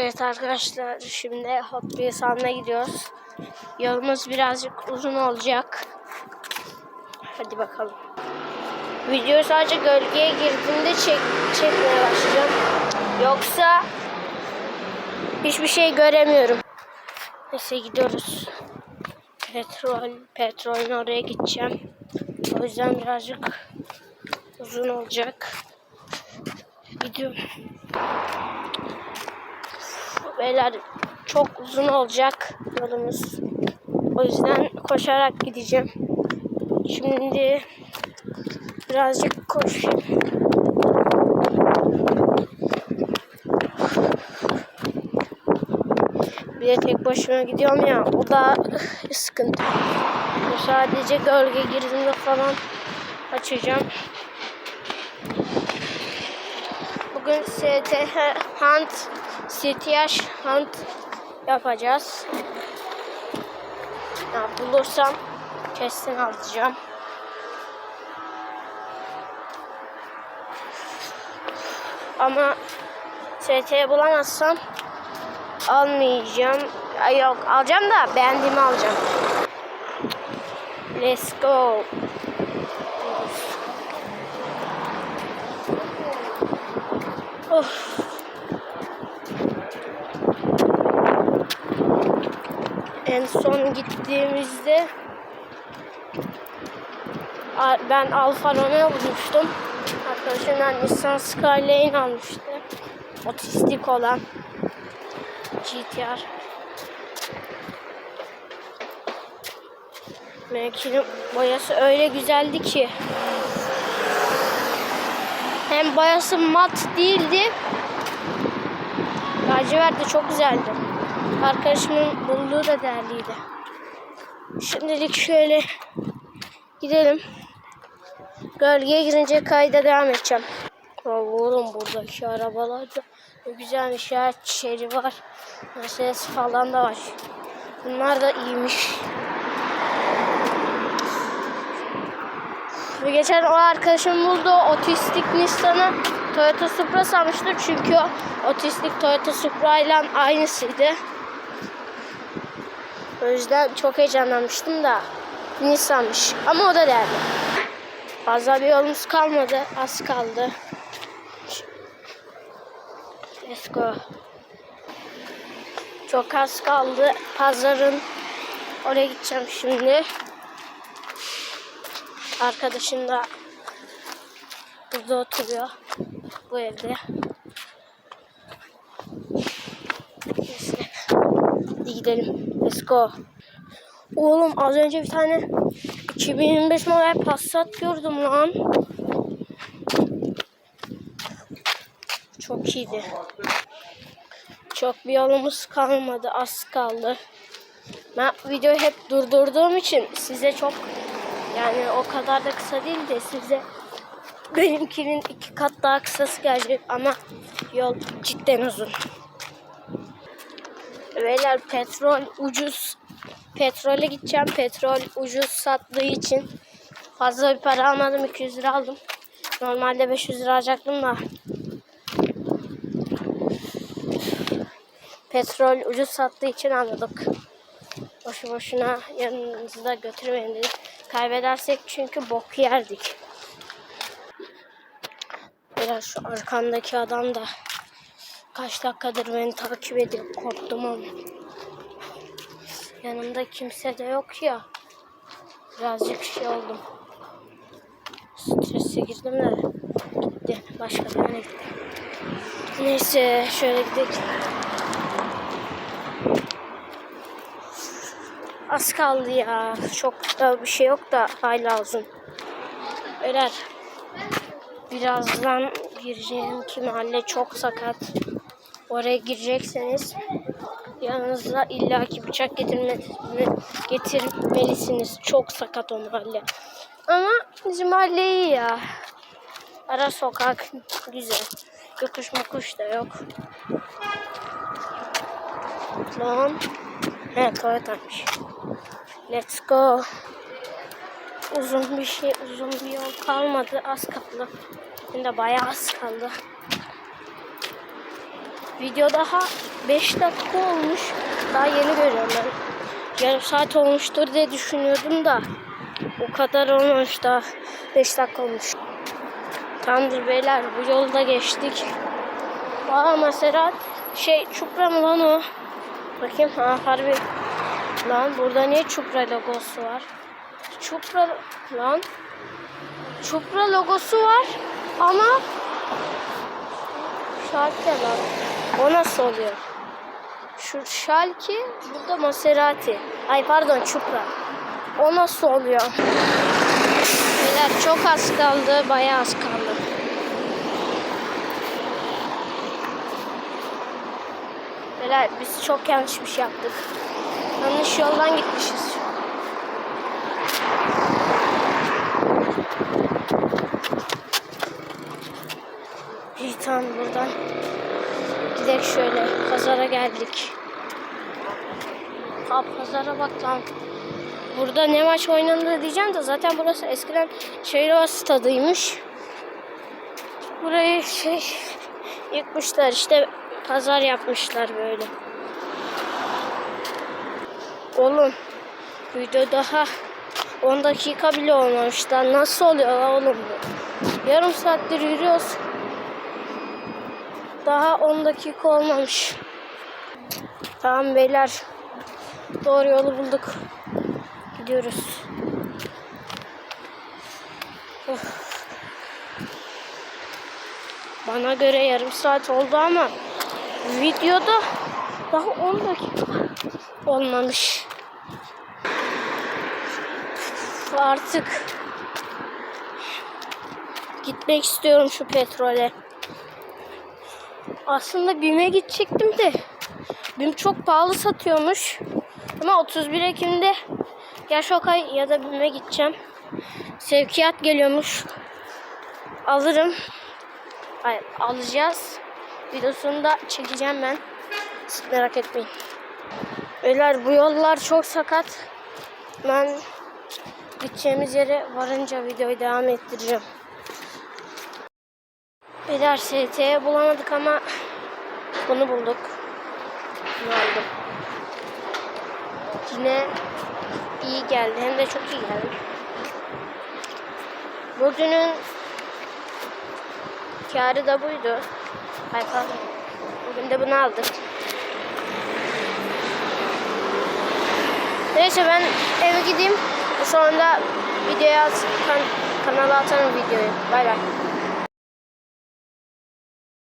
Evet arkadaşlar şimdi Hot Wheels almaya gidiyoruz. Yolumuz birazcık uzun olacak. Hadi bakalım. Videoyu sadece gölgeye girdiğimde çek, çekmeye başlayacağım. Yoksa hiçbir şey göremiyorum. Neyse gidiyoruz. Petrol, petrolün oraya gideceğim. O yüzden birazcık uzun olacak. Gidiyorum. Beyler çok uzun olacak yolumuz. O yüzden koşarak gideceğim. Şimdi birazcık koşayım. Bir de tek başıma gidiyorum ya o da sıkıntı. Sadece gölge girdiğinde falan açacağım. Bugün STH Hunt CTH Hunt yapacağız. Ya bulursam kesin alacağım. Ama ST bulamazsam almayacağım. Ay yok alacağım da beğendiğimi alacağım. Let's go. Of. En son gittiğimizde ben Alfa Romeo bulmuştum. Arkadaşımdan Nissan Skyline almıştı. Otistik olan GTR. Benimkinin boyası öyle güzeldi ki. Hem boyası mat değildi. Lacivert de çok güzeldi. Arkadaşımın bulduğu da değerliydi. Şimdilik şöyle gidelim. Gölgeye girince kayda devam edeceğim. Oğlum buradaki arabalar da güzelmiş ya. Çeri var. Mercedes falan da var. Bunlar da iyiymiş. Ve geçen o arkadaşım buldu otistik Nissan'ı Toyota Supra sanmıştı çünkü o otistik Toyota Supra ile aynısıydı. O yüzden çok heyecanlanmıştım da Nissan'mış ama o da değerli. Fazla bir yolumuz kalmadı. Az kaldı. Let's go. Çok az kaldı. Pazarın oraya gideceğim şimdi. Arkadaşım da burada oturuyor. Bu evde. Neyse. Hadi gidelim. Let's go. Oğlum az önce bir tane 2025 model Passat gördüm lan. Çok iyiydi. Çok bir yolumuz kalmadı. Az kaldı. Ben videoyu hep durdurduğum için size çok yani o kadar da kısa değil de size benimkinin iki kat daha kısası gelecek ama yol cidden uzun. Beyler petrol ucuz. Petrole gideceğim. Petrol ucuz sattığı için fazla bir para almadım. 200 lira aldım. Normalde 500 lira alacaktım da. Petrol ucuz sattığı için almadık. Boşu boşuna yanınızda götürmeyin dedik. Kaybedersek çünkü bok yerdik. Biraz şu arkamdaki adam da kaç dakikadır beni takip ediyor. Korktum ama. Yanımda kimse de yok ya. Birazcık şey oldum. Strese girdim de gitti. Başka bir yere gitti. Neyse şöyle gidelim. Az kaldı ya. Çok da bir şey yok da hala uzun. Beyler. Birazdan gireceğim ki mahalle çok sakat. Oraya girecekseniz yanınızda illaki bıçak getirme, getirmelisiniz. Çok sakat o mahalle. Ama bizim mahalle iyi ya. Ara sokak güzel. Yokuş mukuş da yok. Lan. He Toyota'mış. Let's go. Uzun bir şey, uzun bir yol kalmadı. Az kaldı. Şimdi bayağı az kaldı. Video daha 5 dakika olmuş. Daha yeni görüyorum ben. Yarım saat olmuştur diye düşünüyordum da. O kadar olmamış daha. 5 dakika olmuş. Tamamdır beyler bu yolda geçtik. Aa Maserat şey Çupra mı lan o? Bakayım ha harbi. Lan burada niye Çupra logosu var? Çupra lan. Çupra logosu var ama Şalke lan. O nasıl oluyor? Şu Şalke burada Maserati. Ay pardon Çupra. O nasıl oluyor? Beyler çok az kaldı. Bayağı az kaldı. Beyler biz çok yanlış bir şey yaptık. Yanlış yoldan gitmişiz. İyi tamam buradan gidelim şöyle. Pazara geldik. Ha pazara bak lan. Burada ne maç oynandı diyeceğim de zaten burası eskiden Şehirova stadıymış. Burayı şey yıkmışlar işte pazar yapmışlar böyle. Oğlum video daha 10 dakika bile olmamış lan nasıl oluyor oğlum bu? Yarım saattir yürüyoruz. Daha 10 dakika olmamış. Tamam beyler. Doğru yolu bulduk. Gidiyoruz. Bana göre yarım saat oldu ama videoda daha 10 dakika olmamış. Artık gitmek istiyorum şu petrole. Aslında BİM'e gidecektim de BİM çok pahalı satıyormuş. Ama 31 Ekim'de ya Şokay ya da BİM'e gideceğim. Sevkiyat geliyormuş. Alırım. Hayır, alacağız. Videosunu da çekeceğim ben. Siz merak etmeyin. Beyler bu yollar çok sakat. Ben gideceğimiz yere varınca videoyu devam ettireceğim. Beyler ST'ye bulamadık ama bunu bulduk. Bunu aldım. Yine iyi geldi. Hem de çok iyi geldi. Bugünün karı da buydu. Ay pardon. Bugün de bunu aldık. Neyse ben eve gideyim. Sonra da videoya kan, kanala atarım videoyu. Bay bay.